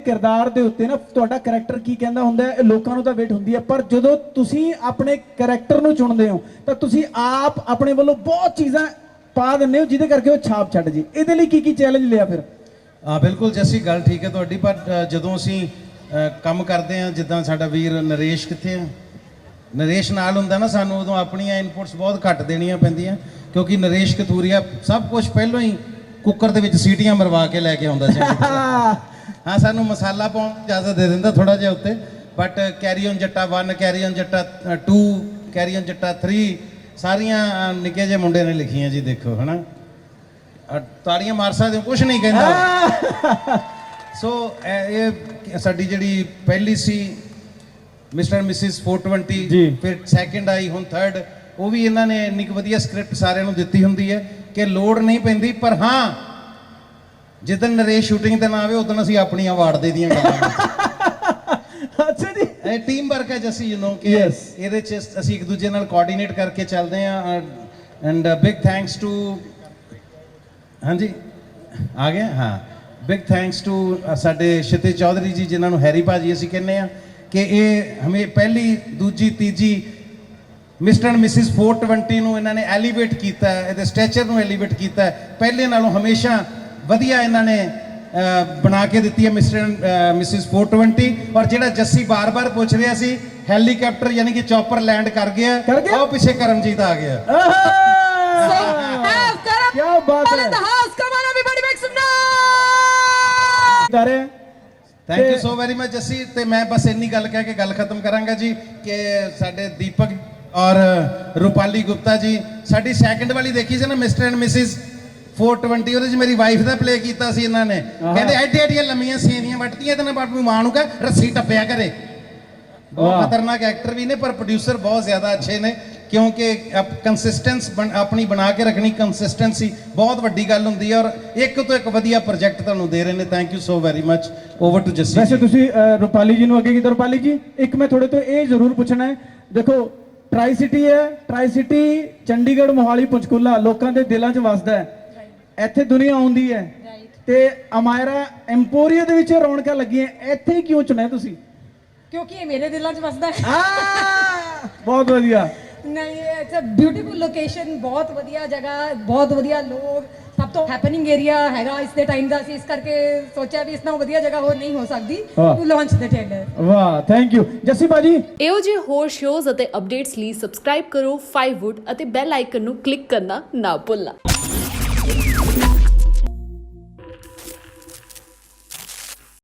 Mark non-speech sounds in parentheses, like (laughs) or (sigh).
ਕਿਰਦਾਰ ਦੇ ਉੱਤੇ ਨਾ ਤੁਹਾਡਾ ਕੈਰੈਕਟਰ ਕੀ ਕਹਿੰਦਾ ਹੁੰਦਾ ਹੈ? ਲੋਕਾਂ ਨੂੰ ਤਾਂ ਵੇਟ ਹੁੰਦੀ ਹੈ। ਪਰ ਜਦੋਂ ਤੁਸੀਂ ਆਪਣੇ ਕੈਰੈਕਟਰ ਨੂੰ ਚੁਣਦੇ ਹੋ, ਤਾਂ ਤੁਸੀਂ ਆਪ ਆਪਣੇ ਵੱਲੋਂ ਬਹੁਤ ਚੀਜ਼ਾਂ ਪਾ ਦਿੰਦੇ ਹੋ, ਜਿਹਦੇ ਕਰਕੇ ਉਹ ਛਾਪ ਛੱਡ ਜੇ। ਇਹਦੇ ਲਈ ਕੀ ਕੀ ਚੈਲੰਜ ਲਿਆ ਫਿਰ? ਹਾਂ, ਬਿਲਕੁਲ ਜੱਸੀ, ਗੱਲ ਠੀਕ ਹੈ ਤੁਹਾਡੀ। ਪਰ ਜਦੋਂ ਅਸੀਂ ਕੰਮ ਕਰਦੇ ਹਾਂ, ਜਿੱਦਾਂ ਸਾਡਾ ਵੀਰ ਨਰੇਸ਼ ਕਿੱਥੇ ਆ? ਨਰੇਸ਼ ਨਾਲ ਹੁੰਦਾ ਨਾ ਸਾਨੂੰ, ਉਦੋਂ ਆਪਣੀਆਂ ਇਨਪੁਟਸ ਬਹੁਤ ਘੱਟ ਦੇਣੀਆਂ ਪੈਂਦੀਆਂ। ਕਿਉਂਕਿ ਨਰੇਸ਼ ਕਤੂਰੀਆ ਸਭ ਕੁਝ ਪਹਿਲਾਂ ਹੀ ਕੁੱਕਰ ਦੇ ਵਿੱਚ ਸੀਟੀਆਂ ਮਰਵਾ ਕੇ ਲੈ ਕੇ ਆਉਂਦਾ ਸੀ। (laughs) ਹਾਂ ਸਾਨੂੰ ਮਸਾਲਾ ਪਾਉਣ ਦੀ ਇਜਾਜ਼ਤ ਦੇ ਦਿੰਦਾ ਥੋੜਾ ਜਿਹਾ ਉੱਤੇ। But carry on Jatta 1 carry on Jatta 2 carry on Jatta 3 ਸਾਰੀਆਂ ਨਿੱਕੇ ਜਿਹੇ ਮੁੰਡੇ ਨੇ ਲਿਖੀਆਂ ਜੀ ਦੇਖੋ ਹਨਾ। ਤਾੜੀਆਂ ਮਾਰ ਸਕਦੇ ਹੋ ਕੁਝ ਨਹੀਂ ਕਹਿੰਦਾ। (laughs) ਸੋ ਇਹ ਸਾਡੀ ਜਿਹੜੀ ਪਹਿਲੀ ਸੀ ਮਿਸਟਰ ਮਿਸਿਸ 420 ਜੀ। ਫਿਰ ਸੈਕਿੰਡ ਆਈ ਹੁਣ ਥਰਡ ਉਹ ਵੀ ਇਹਨਾਂ ਨੇ ਇੰਨੀ ਵਧੀਆ ਸਕ੍ਰਿਪਟ ਸਾਰਿਆਂ ਨੂੰ ਦਿੱਤੀ ਹੁੰਦੀ ਹੈ। ਕਿ ਲੋੜ ਨਹੀਂ ਪੈਂਦੀ ਪਰ ਹਾਂ ਜਿੱਦਨ ਨਰੇਸ਼ ਸ਼ੂਟਿੰਗ ਤੇ ਨਾ ਆਵੇ ਉਦੋਂ ਅਸੀਂ ਆਪਣੀਆਂ ਅਵਾਰਡ ਦੇ ਦੀਆਂ ਗੱਲਾਂ ਅੱਛਾ ਜੀ। ਇਹ ਟੀਮ ਵਰਕ ਹੈ ਜਸੀ ਯੂ نو ਕਿ. ਇਹਦੇ ਚ ਅਸੀਂ ਇੱਕ ਦੂਜੇ ਨਾਲ ਕੋਆਰਡੀਨੇਟ ਕਰਕੇ ਚੱਲਦੇ ਹਾਂ ਐਂਡ ਬਿਗ ਥੈਂਕਸ ਟੂ ਹਾਂਜੀ ਆ ਗਿਆ? ਹਾਂ ਬਿਗ ਥੈਂਕਸ ਟੂ ਸਾਡੇ ਸ਼ਿਤੇ ਚੌਧਰੀ ਜੀ ਜਿਨ੍ਹਾਂ ਨੂੰ ਹੈਰੀ ਭਾਜੀ ਅਸੀਂ ਕਹਿੰਦੇ ਆ ਕਿ ਇਹ ਹਮੇ ਪਹਿਲੀ ਦੂਜੀ ਤੀਜੀ ਮਿਸਟਰ ਐਂਡ ਮਿਸਿਸ 420 ਨੂੰ ਇਹਨਾਂ ਨੇ ਐਲੀਵੇਟ ਕੀਤਾ ਹੈ, ਇਹਦੇ ਸਟ੍ਰੈਚਰ ਨੂੰ ਐਲੀਵੇਟ ਕੀਤਾ ਹੈ। ਪਹਿਲੇ ਨਾਲੋਂ ਹਮੇਸ਼ਾ ਵਧੀਆ ਇਹਨਾਂ ਨੇ ਬਣਾ ਕੇ ਦਿੱਤੀ ਹੈ ਮਿਸਟਰ ਐਂਡ ਮਿਸਿਸ 420 ਔਰ ਜਿਹੜਾ ਜੱਸੀ ਬਾਰ-ਬਾਰ ਪੁੱਛ ਰਿਹਾ ਸੀ ਹੈਲੀਕਾਪਟਰ ਯਾਨੀ ਕਿ ਚੌਪਰ ਲੈਂਡ ਕਰ ਗਿਆ? ਉਹ ਪਿੱਛੇ ਕਰਮਜੀਤ ਆ ਗਿਆ। ਕੀ ਬਾਤ ਹੈ! ਕਰ ਰਿਹਾ thank you so very much Jassi. ਤੇ ਮੈਂ ਬਸ ਇੰਨੀ ਗੱਲ ਕਹਿ ਕੇ ਗੱਲ ਖਤਮ ਕਰਾਂਗਾ ਜੀ ਕਿ ਸਾਡੇ ਦੀਪਕ ਔਰ ਰੂਪਾਲੀ ਗੁਪਤਾ ਜੀ ਸਾਡੀ ਸੈਕੰਡ ਵਾਲੀ ਦੇਖੀ ਸੀ ਨਾ ਮਿਸਟਰ ਐਂਡ ਮਿਸਿਸ 420 ਉਹਦੇ ਚ ਮੇਰੀ ਵਾਈਫ ਦਾ ਪਲੇ ਕੀਤਾ ਸੀ ਇਹਨਾਂ ਨੇ। ਕਹਿੰਦੇ ਐਡੇ ਐਡੀਆਂ ਲੰਮੀਆਂ ਸੀਨੀਆਂ ਵੱਟਦੀਆਂ ਤੇ ਨਾ ਬਾਪੂ ਮਾਂ ਨੂੰ ਕਹ ਰੱਸੀ ਟੱਪਿਆ ਕਰੇ ਬਹੁਤ। ਖਤਰਨਾਕ ਐਕਟਰ ਵੀ ਨੇ ਪਰ ਪ੍ਰੋਡਿਊਸਰ ਬਹੁਤ ਜ਼ਿਆਦਾ ਅੱਛੇ ਨੇ ਕਿਉਂਕਿ ਕੰਸਿਸਟੈਂਸ ਆਪਣੀ ਬਣਾ ਕੇ ਰੱਖਣੀ ਕੰਸਿਸਟੈਂਸੀ ਬਹੁਤ ਵੱਡੀ ਗੱਲ ਹੁੰਦੀ ਹੈ ਔਰ ਇੱਕ ਤੋਂ ਇੱਕ ਵਧੀਆ ਪ੍ਰੋਜੈਕਟ ਤੁਹਾਨੂੰ ਦੇ ਰਹੇ ਨੇ thank you so very much over to Jassi ਵੈਸੇ। ਤੁਸੀਂ ਰੂਪਾਲੀ ਜੀ ਨੂੰ ਅੱਗੇ ਕੀਤਾ ਰੂਪਾਲੀ ਜੀ ਇੱਕ ਮੈਂ ਤੁਹਾਡੇ ਤੋਂ ਇਹ ਜ਼ਰੂਰ ਪੁੱਛਣਾ ਹੈ ਦੇਖੋ ਟਰਾਈ ਸਿਟੀ ਹੈ। ਟਰਾਈ ਸਿਟੀ ਚੰਡੀਗੜ੍ਹ ਮੋਹਾਲੀ ਪੰਚਕੂਲਾ ਲੋਕਾਂ ਦੇ ਦਿਲਾਂ 'ਚ ਵਸਦਾ ਹੈ। ਇੱਥੇ ਦੁਨੀਆ ਆਉਂਦੀ ਹੈ। ਤੇ ਅਮਾਇਰਾ ਐਮਪੋਰੀਆ ਦੇ ਵਿੱਚ ਰੌਣਕਾਂ ਲੱਗੀਆਂ। ਇੱਥੇ ਹੀ ਕਿਉਂ ਚੁਣਿਆ ਤੁਸੀਂ? ਕਿਉਂਕਿ ਇਹ ਮੇਰੇ ਦਿਲਾਂ 'ਚ ਵਸਦਾ ਹੈ। ਆ! ਬਹੁਤ ਵਧੀਆ। ਨਹੀਂ ਇਟਸ ਅ ਬਿਊਟੀਫੁਲ ਲੋਕੇਸ਼ਨ ਬਹੁਤ ਵਧੀਆ ਜਗ੍ਹਾ ਬਹੁਤ ਵਧੀਆ ਲੋਕ ਤੋਂ ਹੈਪਨਿੰਗ ਏਰੀਆ ਹੈਗਾ ਇਸ ਦੇ ਟਾਈਮ ਦਾ। ਅਸੀਂ ਇਸ ਕਰਕੇ ਸੋਚਿਆ ਵੀ ਇਸ ਨਾਲ ਵਧੀਆ ਜਗ੍ਹਾ ਹੋਰ ਨਹੀਂ ਹੋ ਸਕਦੀ। ਵਾਹ। ਟੂ ਲਾਂਚ ਦ ਟ੍ਰੇਲਰ ਵਾਹ ਥੈਂਕ ਯੂ ਜੱਸੀ ਬਾਜੀ ਇਹੋ ਜਿਹੇ ਹੋਰ ਸ਼ੋਜ਼ ਅਤੇ ਅਪਡੇਟਸ ਲਈ ਸਬਸਕ੍ਰਾਈਬ ਕਰੋ 5wood ਅਤੇ ਬੈਲ ਆਈਕਨ ਨੂੰ ਕਲਿੱਕ ਕਰਨਾ ਨਾ ਭੁੱਲਣਾ।